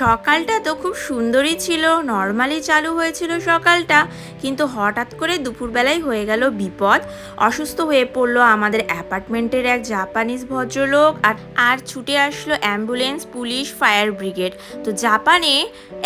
সকালটা তো খুব সুন্দরই ছিল, নর্মালি চালু হয়েছিল সকালটা, কিন্তু হঠাৎ করে দুপুরবেলায় হয়ে গেল বিপদ। অসুস্থ হয়ে পড়ল আমাদের অ্যাপার্টমেন্টের এক জাপানিজ ভদ্রলোক আর আর ছুটে আসলো অ্যাম্বুলেন্স, পুলিশ, ফায়ার ব্রিগেড। তো জাপানে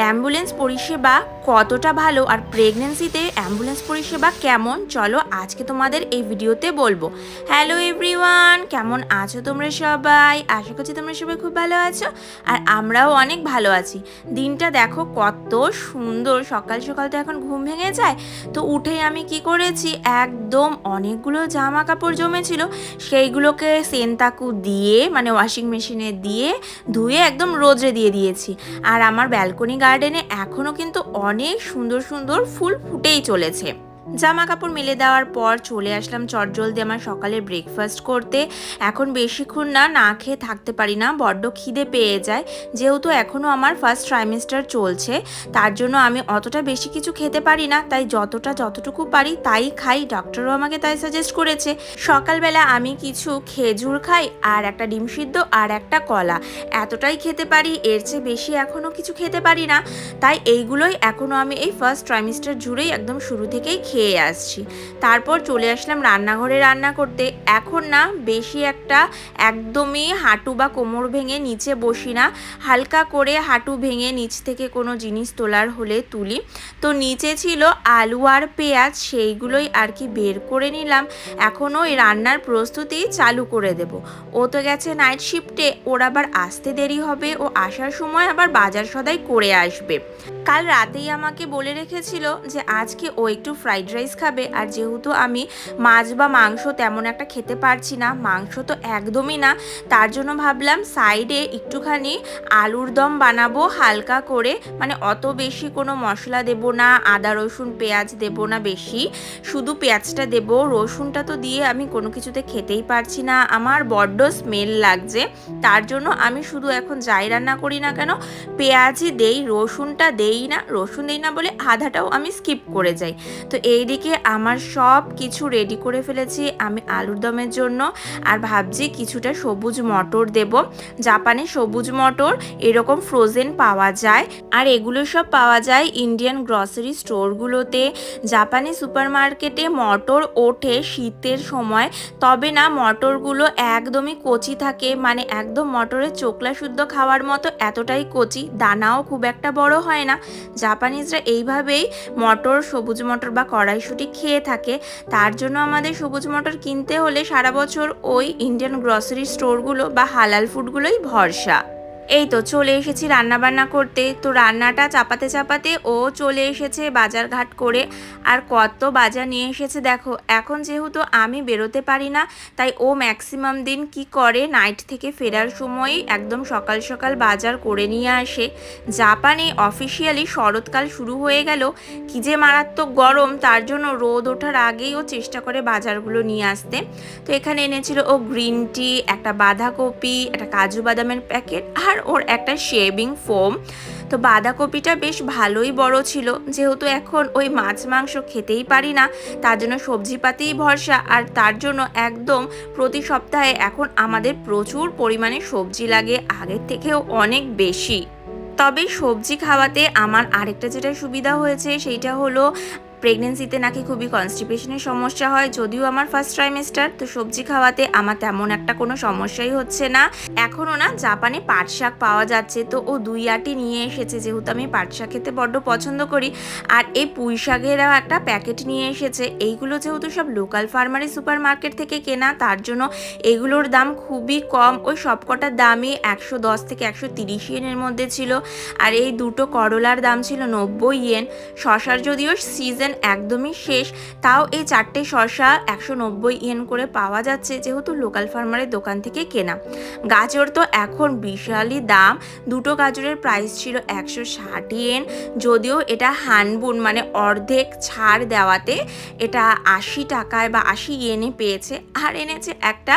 অ্যাম্বুলেন্স পরিষেবা কতটা ভালো আর প্রেগনেন্সিতে অ্যাম্বুলেন্স পরিষেবা কেমন? চলো আজকে তোমাদের এই ভিডিওতে বলব। হ্যালো এভরিওয়ান, কেমন আছো তোমরা সবাই? আশা করছি তোমরা সবাই খুব ভালো আছো আর আমরাও অনেক ভালো আছি। দিনটা দেখো কত সুন্দর। সকাল সকাল তো এখন ঘুম ভেঙে যায়। তো উঠেই আমি কি করেছি? একদম অনেকগুলো জামা কাপড় জমেছিল। সেইগুলোকে সেন্তাকু দিয়ে মানে ওয়াশিং মেশিনে দিয়ে ধুয়ে একদম রোদ্রে দিয়ে দিয়েছি। আর আমার ব্যালকনি গার্ডেনে এখনও কিন্তু অনেক সুন্দর সুন্দর ফুল ফুটেই চলেছে। জামা কাপড় মেলে দেওয়ার পর চলে আসলাম চটজলদি আমার সকালে ব্রেকফাস্ট করতে। এখন বেশিক্ষণ না না খেয়ে থাকতে পারি না, বড্ড খিদে পেয়ে যায়। যেহেতু এখনও আমার ফার্স্ট ট্রাইমেস্টার চলছে, তার জন্য আমি অতটা বেশি কিছু খেতে পারি না। তাই যতটা যতটুকু পারি তাই খাই ডক্টরও আমাকে তাই সাজেস্ট করেছে। সকালবেলা আমি কিছু খেজুর খাই, আর একটা ডিম সিদ্ধ, আর একটা কলা। এতটাই খেতে পারি, এর চেয়ে বেশি এখনও কিছু খেতে পারি না। তাই এইগুলোই এখনও আমি এই ফার্স্ট ট্রাইমেস্টার জুড়েই একদম শুরু থেকেই খেয়ে আসছি। তারপর চলে আসলাম রান্নাঘরে রান্না করতে। এখন না বেশি একটা একদমই হাঁটু বা কোমর ভেঙে নিচে বসি না। হালকা করে হাঁটু ভেঙে নিচ থেকে কোনো জিনিস তোলার হলে তুলি। তো নিচে ছিল আলু আর পেঁয়াজ, সেইগুলোই আর কি বের করে নিলাম। এখনও এই রান্নার প্রস্তুতি চালু করে দেব। ও তো গেছে নাইট শিফটে ওর আবার আসতে দেরি হবে। ও আসার সময় আবার বাজার সদাই করে আসবে। কাল রাতেই আমাকে বলে রেখেছিল যে আজকে ও একটু ফ্রাইড রাইস খাবে আর যেহেতু আমি মাছ বা মাংস তেমন একটা খেতে পারছি না, মাংস তো একদমই না, তার জন্য ভাবলাম সাইডে একটুখানি আলুর দম বানাবো হালকা করে মানে অত বেশি কোনো মশলা দেব না, আদা, রসুন, পেঁয়াজ দেব না বেশি, শুধু পেঁয়াজটা দেব, রসুনটা তো দিয়ে আমি কোনো কিছুতে খেতেই পারছি না, আমার বড্ড স্মেল লাগছে, তার জন্য আমি শুধু এখন যাই রান্না করি না কেন, পেঁয়াজই দেই, রসুনটা দেই না, রসুন দেই না বলে আধাটাও আমি স্কিপ করে যাই। তো এইদিকে আমার সব কিছু রেডি করে ফেলেছি আমি আলুর দমের জন্য আর ভাবছি কিছুটা সবুজ মটর দেব। জাপানে সবুজ মটর এরকম ফ্রোজেন পাওয়া যায় আর এগুলো সব পাওয়া যায় ইন্ডিয়ান গ্রসারি স্টোরগুলোতে জাপানি সুপার মার্কেটে মটর ওঠে শীতের সময়, তবে না মটরগুলো একদমই কচি থাকে মানে একদম মটরের চোখলা শুদ্ধ খাওয়ার মতো এতটাই কচি, দানাও খুব একটা বড় হয় না। জাপানিজরা এইভাবেই মটর, সবুজ মটর বা কড়াইশুটি খেয়ে থাকে। তার জন্য আমাদের সবুজ মটর কিনতে হলে সারা বছর ওই ইন্ডিয়ান গ্রসারি স্টোরগুলো বা হালাল ফুডগুলোই ভরসা। এই তো চলে এসেছি রান্না বান্না করতে। তো রান্নাটা চাপাতে চাপাতে ও চলে এসেছে বাজার ঘাট করে। আর কত বাজার নিয়ে এসেছে দেখো, এখন যেহেতু আমি বেরোতে পারি না, তাই ও ম্যাক্সিমাম দিন কি করে, নাইট থেকে ফেরার সময়ই একদম সকাল সকাল বাজার করে নিয়ে আসে। জাপানে অফিসিয়ালি শরৎকাল শুরু হয়ে গেল, কি যে মারাত্মক গরম, তার জন্য রোদ ওঠার আগেই ও চেষ্টা করে বাজারগুলো নিয়ে আসতে। তো এখানে এনেছিল ও গ্রিন টি, একটা বাঁধাকপি, একটা কাজু বাদামের প্যাকেট, আর ওর একটা শেভিং ফোম তো বাঁধাকপিটা বেশ ভালোই বড় ছিল। যেহেতু এখন ওই মাছ মাংস খেতেই পারি না, তার জন্য সবজিপাতিই ভরসা। আর তার জন্য একদম প্রতি সপ্তাহে এখন আমাদের প্রচুর পরিমাণে সবজি লাগে, আগের থেকেও অনেক বেশি। তবে সবজি খাওয়াতে আমার আরেকটা যেটা সুবিধা হয়েছে, সেইটা হলো প্রেগনেন্সিতে নাকি খুবই কনস্টিপেশনের সমস্যা হয়, যদিও আমার ফার্স্ট ট্রাইমেস্টার তো সবজি খাওয়াতে আমার তেমন একটা কোনো সমস্যাই হচ্ছে না। এখনও না জাপানে পাট শাক পাওয়া যাচ্ছে, তো ও দুই আটি নিয়ে এসেছে, যেহেতু আমি পাট শাক খেতে বড্ড পছন্দ করি। আর এই পুঁই শাকেরও একটা প্যাকেট নিয়ে এসেছে, এইগুলো যেহেতু সব লোকাল ফার্মারি সুপার মার্কেট থেকে কেনা, তার জন্য এগুলোর দাম খুবই কম। ওই সবকটার দামই একশো দশ থেকে একশো তিরিশ ইয়েনের মধ্যে ছিল। আর এই দুটো করলার দাম ছিল নব্বই ইয়েন। শশার যদিও সিজন একদমই শেষ। তাও এই চারটে শশা একশো নব্বই ইয়েন করে পাওয়া যাচ্ছে যেহেতু লোকাল ফার্মারের দোকান থেকে কেনা। গাজর তো এখন বিশালই দাম। দুটো গাজরের প্রাইস ছিল একশো ষাট ইয়েন। যদিও এটা হানবুন মানে অর্ধেক ছাড় দেওয়াতে এটা আশি টাকায় বা আশি ইয়েনে পেয়েছে। আর এনেছে একটা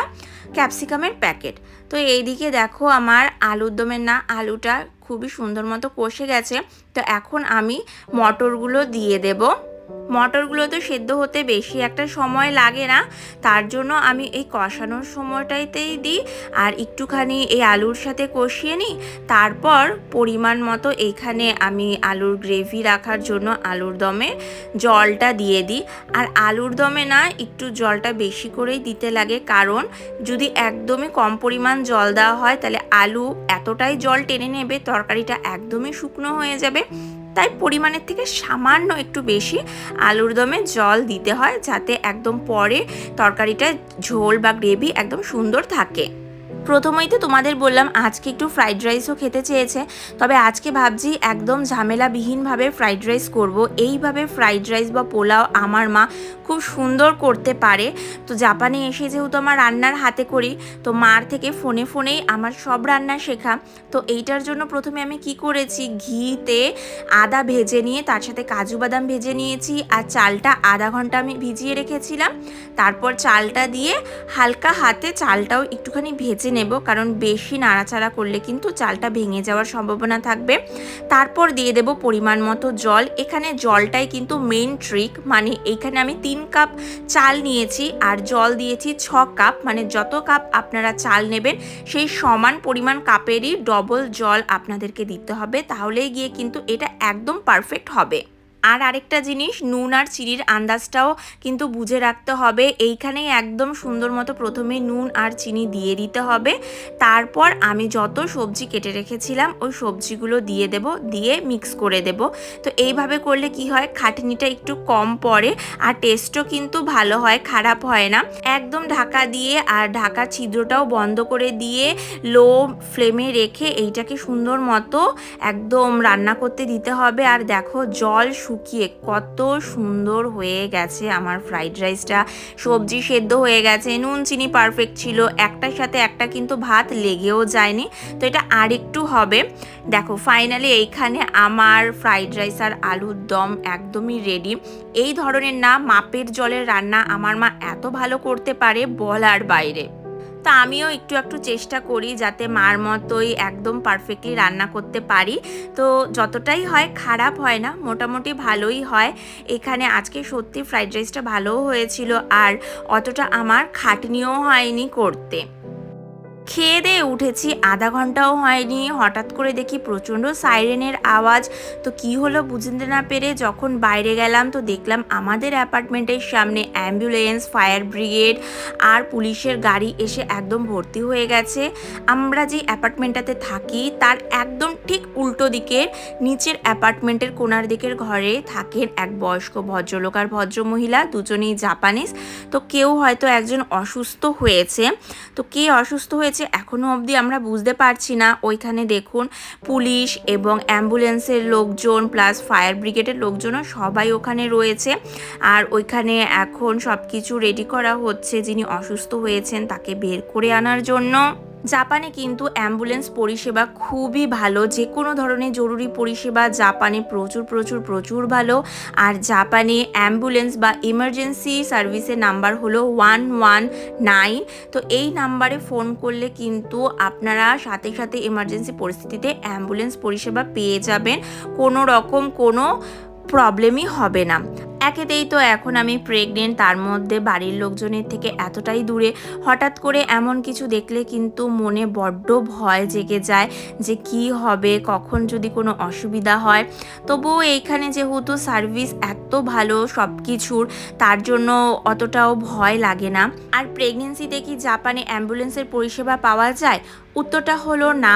ক্যাপসিকামের প্যাকেট। তো এইদিকে দেখো আমার আলুর দমের না, আলুটা খুবই সুন্দর মতো কষে গেছে। তো এখন আমি মটরগুলো দিয়ে দেবো। মটরগুলো তো সেদ্ধ হতে বেশি একটা সময় লাগে না, তার জন্য আমি এই কষানোর সময়টাইতেই দিই আর একটুখানি এই আলুর সাথে কষিয়ে নিই। তারপর পরিমাণ মতো এইখানে আমি আলুর গ্রেভি রাখার জন্য আলুর দমে জলটা দিয়ে দিই। আর আলুর দমে না একটু জলটা বেশি করেই দিতে লাগে, কারণ যদি একদমই কম পরিমাণ জল দেওয়া হয়, তাহলে আলু এতটাই জল টেনে নেবে, তরকারিটা একদমই শুকনো হয়ে যাবে। তাই পরিমাণের থেকে সামান্য একটু বেশি আলুর দমে জল দিতে হয় যাতে একদম পরে তরকারিটা ঝোল বা গ্রেভি একদম সুন্দর থাকে। প্রথমেই তো তোমাদের বললাম, আজকে একটু ফ্রাইড রাইসও খেতে চেয়েছে। তবে আজকে ভাবছি একদম ঝামেলাবিহীনভাবে ফ্রাইড রাইস করব। এইভাবে ফ্রাইড রাইস বা পোলাও আমার মা খুব সুন্দর করতে পারে। তো জাপানে এসে যেহেতু আমার রান্নার হাতে করি, তো মার থেকে ফোনে ফোনেই আমার সব রান্না শেখা। তো এইটার জন্য প্রথমে আমি কি করেছি, ঘিতে আদা ভেজে নিয়ে, তার সাথে কাজু বাদাম ভেজে নিয়েছি, আর চালটা আধা ঘণ্টা আমি ভিজিয়ে রেখেছিলাম। তারপর চালটা দিয়ে হালকা হাতে চালটাও একটুখানি ভেজে নেব, কারণ বেশি নাড়াচাড়া করলে কিন্তু চালটা ভেঙে যাওয়ার সম্ভাবনা থাকবে। তারপর দিয়ে দেব পরিমাণ মতো জল। এখানে জলটাই কিন্তু মেন ট্রিক মানে এখানে আমি তিন কাপ চাল নিয়েছি আর জল দিয়েছি ছ কাপ। মানে যত কাপ আপনারা চাল নেবেন, সেই সমান পরিমাণ কাপেরই ডবল জল আপনাদেরকে দিতে হবে। তাহলেই গিয়ে কিন্তু এটা একদম পারফেক্ট হবে। আর আরেকটা জিনিস, নুন আর চিনির আন্দাজটাও কিন্তু বুঝে রাখতে হবে। এইখানেই একদম সুন্দর মতো প্রথমে নুন আর চিনি দিয়ে দিতে হবে। তারপর আমি যত সবজি কেটে রেখেছিলাম, ওই সবজিগুলো দিয়ে দেব, দিয়ে মিক্স করে দেব। তো এইভাবে করলে কি হয়, খাটনিটা একটু কম পড়ে আর টেস্টও কিন্তু ভালো হয়, খারাপ হয় না। একদম ঢাকা দিয়ে আর ঢাকার ছিদ্রটাও বন্ধ করে দিয়ে লো ফ্লেমে রেখে এইটাকে সুন্দর মতো একদম রান্না করতে দিতে হবে। আর দেখো, জল শুকিয়ে কত সুন্দর হয়ে গেছে আমার ফ্রাইড রাইসটা সবজি সেদ্ধ হয়ে গেছে, নুন, চিনি পারফেক্ট ছিল। একটার সাথে একটা কিন্তু ভাত লেগেও যায়নি। তো এটা আরেকটু হবে। দেখো ফাইনালি এইখানে আমার ফ্রাইড রাইস আর আলুর দম একদমই রেডি এই ধরনের না মাপের জলের রান্না আমার মা এত ভালো করতে পারে বলার বাইরে। তা আমিও একটু একটু চেষ্টা করি যাতে মার মতোই একদম পারফেক্টলি রান্না করতে পারি। তো যতটাই হয় খারাপ হয় না, মোটামুটি ভালোই হয়। এখানে আজকে সত্যি ফ্রাইড রাইসটা ভালোও হয়েছিল আর অতটা আমার খাটনিও হয়নি করতে। খেয়ে দিয়ে উঠেছি, আধা ঘন্টাও হয়নি। হঠাৎ করে দেখি প্রচণ্ড সাইরেনের আওয়াজ। তো কি হলো বুঝতে না পেরে যখন বাইরে গেলাম, তো দেখলাম আমাদের অ্যাপার্টমেন্টের সামনে অ্যাম্বুলেন্স, ফায়ার ব্রিগেড আর পুলিশের গাড়ি এসে একদম ভর্তি হয়ে গেছে। আমরা যে অ্যাপার্টমেন্টটাতে থাকি, তার একদম ঠিক উল্টো দিকের, নিচের অ্যাপার্টমেন্টের কোনার দিকের ঘরে থাকেন এক বয়স্ক ভদ্রলোক আর ভদ্রমহিলা, দুজনেই জাপানিজ। তো কেউ হয়তো একজন অসুস্থ হয়েছে। তো কে অসুস্থ হয়েছে এখনও অবধি আমরা বুঝতে পারছি না। ওইখানে দেখুন পুলিশ এবং অ্যাম্বুলেন্সের লোকজন প্লাস ফায়ার ব্রিগেডের লোকজনও সবাই ওখানে রয়েছে। আর ওইখানে এখন সব কিছু রেডি করা হচ্ছে যিনি অসুস্থ হয়েছেন তাকে বের করে আনার জন্য। জাপানে কিন্তু অ্যাম্বুলেন্স পরিষেবা খুবই ভালো, যে কোনো ধরনের জরুরি পরিষেবা জাপানে প্রচুর প্রচুর প্রচুর ভালো। আর জাপানে অ্যাম্বুলেন্স বা ইমার্জেন্সি সার্ভিসের নাম্বার হলো ওয়ান ওয়ান নাইন তো এই নাম্বারে ফোন করলে কিন্তু আপনারা সাথে সাথে ইমার্জেন্সি পরিস্থিতিতে অ্যাম্বুলেন্স পরিষেবা পেয়ে যাবেন। কোনো রকম কোনো প্রবলেমই হবে না। একেতেই তো এখন আমি প্রেগনেন্ট তার মধ্যে বাড়ির লোকজনের থেকে এতটাই দূরে। হঠাৎ করে এমন কিছু দেখলে কিন্তু মনে বড্ড ভয় জেগে যায় যে কি হবে, কখন যদি কোনো অসুবিধা হয়। তবুও এইখানে যেহেতু সার্ভিস এত ভালো সব কিছুর তার জন্য অতটাও ভয় লাগে না। আর প্রেগনেন্সিতে কি জাপানে অ্যাম্বুলেন্সের পরিষেবা পাওয়া যায়? উত্তরটা হলো না।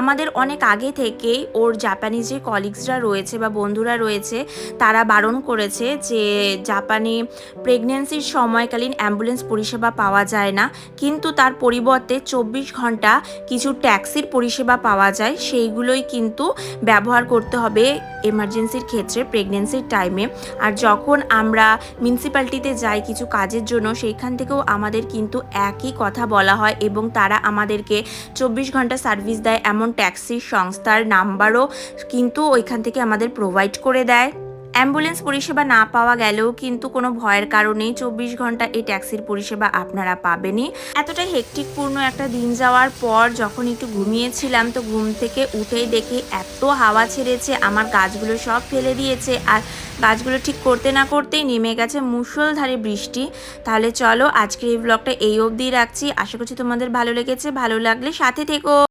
আমাদের অনেক আগে থেকেই ওর জাপানিজ যে কলিগসরা রয়েছে বা বন্ধুরা রয়েছে, তারা বারণ করেছে যে জাপানে প্রেগনেন্সির সময়কালীন অ্যাম্বুলেন্স পরিষেবা পাওয়া যায় না, কিন্তু তার পরিবর্তে চব্বিশ ঘণ্টা কিছু ট্যাক্সির পরিষেবা পাওয়া যায়, সেইগুলোই কিন্তু ব্যবহার করতে হবে এমার্জেন্সির ক্ষেত্রে প্রেগনেন্সির টাইমে আর যখন আমরা মিউনিসিপ্যালিটিতে যাই কিছু কাজের জন্য, সেইখান থেকেও আমাদের কিন্তু একই কথা বলা হয় এবং তারা আমাদেরকে চব্বিশ ঘণ্টা সার্ভিস দেয়। এমন ট্যাক্সির সংস্থার নাম্বারও কিন্তু ওইখান থেকে আমাদের প্রোভাইড করে দেয়। অ্যাম্বুলেন্স পরিষেবা না পাওয়া গেলেও কিন্তু কোনো ভয়ের কারণেই চব্বিশ ঘণ্টা এই ট্যাক্সির পরিষেবা আপনারা পাবেনই। এতটা হেকটিকপূর্ণ একটা দিন যাওয়ার পর যখন একটু ঘুমিয়েছিলাম তো ঘুম থেকে উঠেই দেখি এত হাওয়া ছেড়েছে, আমার গাছগুলো সব ফেলে দিয়েছে আর গাছগুলো ঠিক করতে না করতেই নেমে গেছে মুষলধারে বৃষ্টি। তাহলে চলো আজকের এই ব্লগটা এই অবধি রাখছি। আশা করছি তোমাদের ভালো লেগেছে, ভালো লাগলে সাথে থেকো।